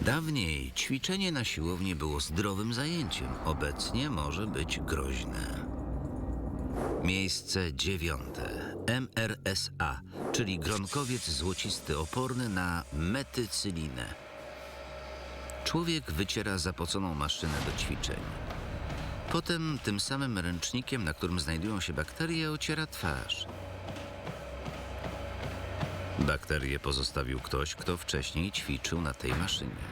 Dawniej ćwiczenie na siłowni było zdrowym zajęciem, obecnie może być groźne. Miejsce dziewiąte. MRSA, czyli gronkowiec złocisty oporny na metycylinę. Człowiek wyciera zapoconą maszynę do ćwiczeń. Potem tym samym ręcznikiem, na którym znajdują się bakterie, ociera twarz. Bakterie pozostawił ktoś, kto wcześniej ćwiczył na tej maszynie.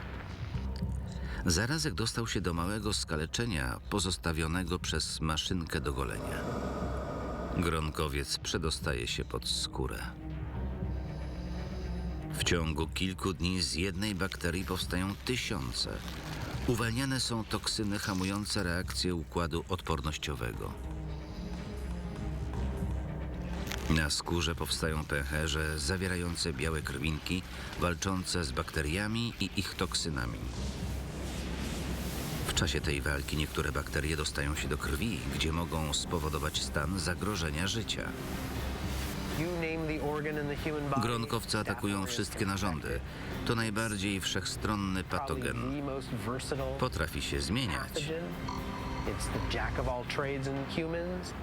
Zarazek dostał się do małego skaleczenia pozostawionego przez maszynkę do golenia. Gronkowiec przedostaje się pod skórę. W ciągu kilku dni z jednej bakterii powstają tysiące. Uwalniane są toksyny hamujące reakcję układu odpornościowego. Na skórze powstają pęcherze zawierające białe krwinki walczące z bakteriami i ich toksynami. W czasie tej walki niektóre bakterie dostają się do krwi, gdzie mogą spowodować stan zagrożenia życia. Gronkowce atakują wszystkie narządy. To najbardziej wszechstronny patogen. Potrafi się zmieniać. It's the jack of all trades in humans.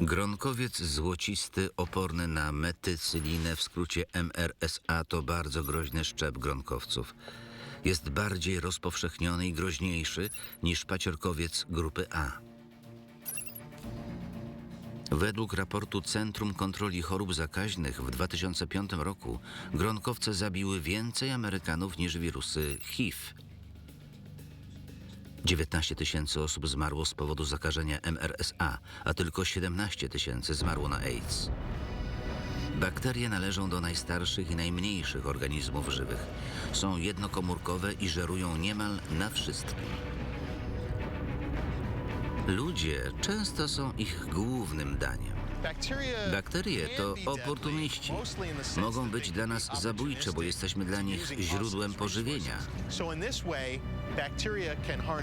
Gronkowiec złocisty oporny na metycylinę, w skrócie MRSA, to bardzo groźny szczep gronkowców. Jest bardziej rozpowszechniony i groźniejszy niż paciorkowiec grupy A. Według raportu Centrum Kontroli Chorób Zakaźnych w 2005 roku gronkowce zabiły więcej Amerykanów niż wirusy HIV. 19 tysięcy osób zmarło z powodu zakażenia MRSA, a tylko 17 tysięcy zmarło na AIDS. Bakterie należą do najstarszych i najmniejszych organizmów żywych. Są jednokomórkowe i żerują niemal na wszystkim. Ludzie często są ich głównym daniem. Bakterie to oportuniści. Mogą być dla nas zabójcze, bo jesteśmy dla nich źródłem pożywienia.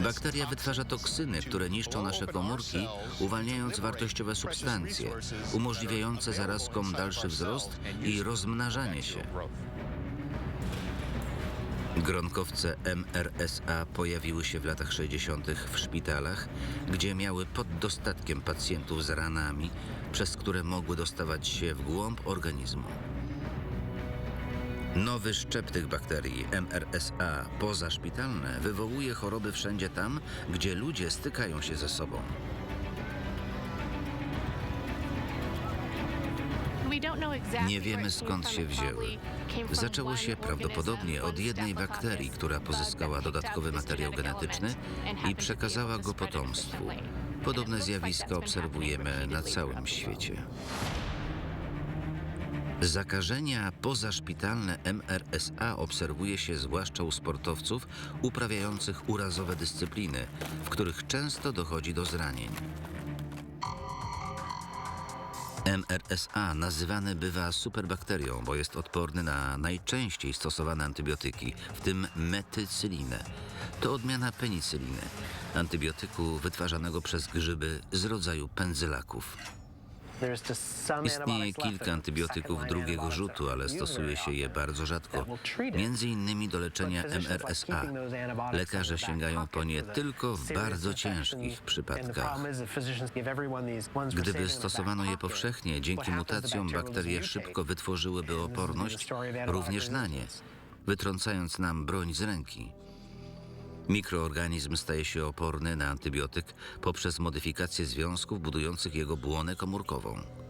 Bakteria wytwarza toksyny, które niszczą nasze komórki, uwalniając wartościowe substancje, umożliwiające zarazkom dalszy wzrost i rozmnażanie się. Gronkowce MRSA pojawiły się w latach 60. w szpitalach, gdzie miały pod dostatkiem pacjentów z ranami, przez które mogły dostawać się w głąb organizmu. Nowy szczep tych bakterii MRSA pozaszpitalne wywołuje choroby wszędzie tam, gdzie ludzie stykają się ze sobą. Nie wiemy skąd się wzięły. Zaczęło się prawdopodobnie od jednej bakterii, która pozyskała dodatkowy materiał genetyczny i przekazała go potomstwu. Podobne zjawiska obserwujemy na całym świecie. Zakażenia pozaszpitalne MRSA obserwuje się zwłaszcza u sportowców uprawiających urazowe dyscypliny, w których często dochodzi do zranień. MRSA nazywany bywa superbakterią, bo jest odporny na najczęściej stosowane antybiotyki, w tym metycylinę. To odmiana penicyliny, antybiotyku wytwarzanego przez grzyby z rodzaju pędzylaków. Istnieje kilka antybiotyków drugiego rzutu, ale stosuje się je bardzo rzadko, między innymi do leczenia MRSA. Lekarze sięgają po nie tylko w bardzo ciężkich przypadkach. Gdyby stosowano je powszechnie, dzięki mutacjom bakterie szybko wytworzyłyby oporność również na nie, wytrącając nam broń z ręki. Mikroorganizm staje się oporny na antybiotyk poprzez modyfikację związków budujących jego błonę komórkową.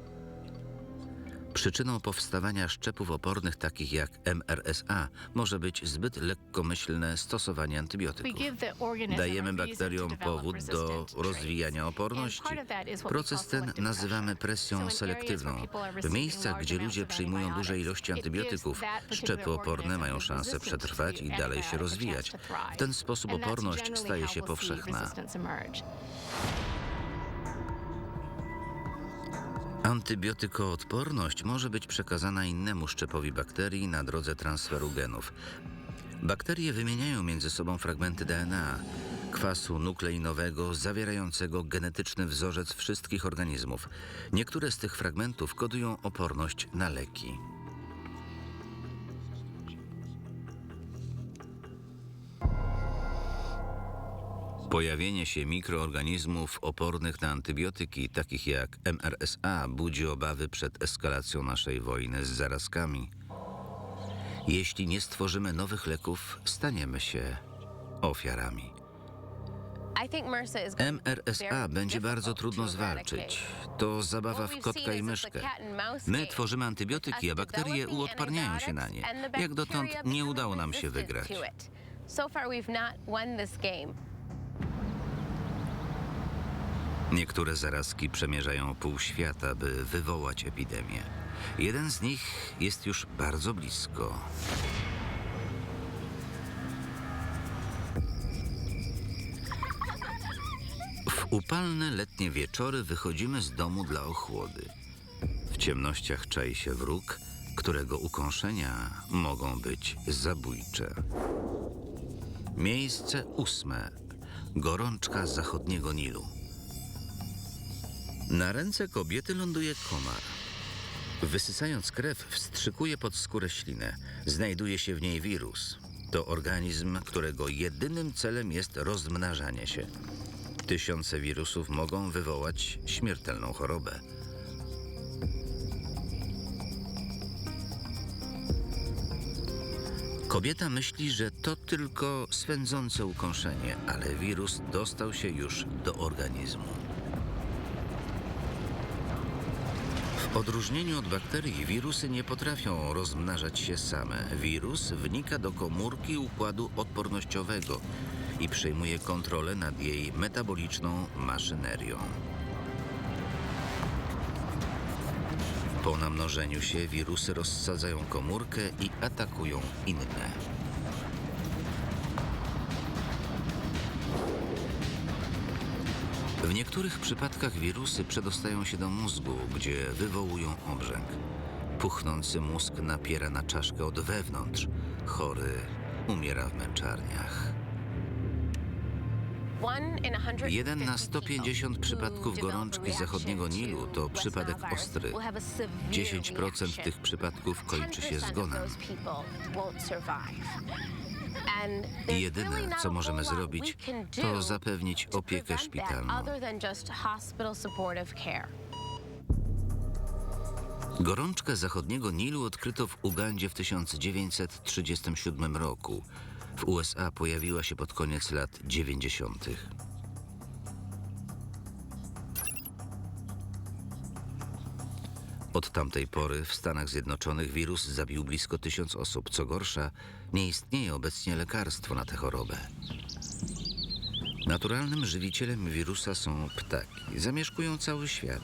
Przyczyną powstawania szczepów opornych takich jak MRSA może być zbyt lekkomyślne stosowanie antybiotyków. Dajemy bakteriom powód do rozwijania oporności. Proces ten nazywamy presją selektywną. W miejscach, gdzie ludzie przyjmują duże ilości antybiotyków, szczepy oporne mają szansę przetrwać i dalej się rozwijać. W ten sposób oporność staje się powszechna. Antybiotykoodporność może być przekazana innemu szczepowi bakterii na drodze transferu genów. Bakterie wymieniają między sobą fragmenty DNA, kwasu nukleinowego zawierającego genetyczny wzorzec wszystkich organizmów. Niektóre z tych fragmentów kodują oporność na leki. Pojawienie się mikroorganizmów opornych na antybiotyki, takich jak MRSA, budzi obawy przed eskalacją naszej wojny z zarazkami. Jeśli nie stworzymy nowych leków, staniemy się ofiarami. MRSA będzie bardzo trudno zwalczyć. To zabawa w kotka i myszkę. My tworzymy antybiotyki, a bakterie uodparniają się na nie. Jak dotąd nie udało nam się wygrać. So far we've not won this game. Niektóre zarazki przemierzają pół świata, by wywołać epidemię. Jeden z nich jest już bardzo blisko. W upalne letnie wieczory wychodzimy z domu dla ochłody. W ciemnościach czai się wróg, którego ukąszenia mogą być zabójcze. Miejsce ósme. Gorączka zachodniego Nilu. Na ręce kobiety ląduje komar. Wysysając krew, wstrzykuje pod skórę ślinę. Znajduje się w niej wirus. To organizm, którego jedynym celem jest rozmnażanie się. Tysiące wirusów mogą wywołać śmiertelną chorobę. Kobieta myśli, że to tylko swędzące ukąszenie, ale wirus dostał się już do organizmu. W odróżnieniu od bakterii, wirusy nie potrafią rozmnażać się same. Wirus wnika do komórki układu odpornościowego i przejmuje kontrolę nad jej metaboliczną maszynerią. Po namnożeniu się wirusy rozsadzają komórkę i atakują inne. W niektórych przypadkach wirusy przedostają się do mózgu, gdzie wywołują obrzęk. Puchnący mózg napiera na czaszkę od wewnątrz. Chory umiera w męczarniach. Jeden na 150 przypadków gorączki zachodniego Nilu to przypadek ostry. 10% tych przypadków kończy się zgonem. Jedyne, co możemy zrobić, to zapewnić opiekę szpitalną. Gorączkę zachodniego Nilu odkryto w Ugandzie w 1937 roku. W USA pojawiła się pod koniec lat 90. Od tamtej pory w Stanach Zjednoczonych wirus zabił blisko tysiąc osób. Co gorsza, nie istnieje obecnie lekarstwo na tę chorobę. Naturalnym żywicielem wirusa są ptaki. Zamieszkują cały świat.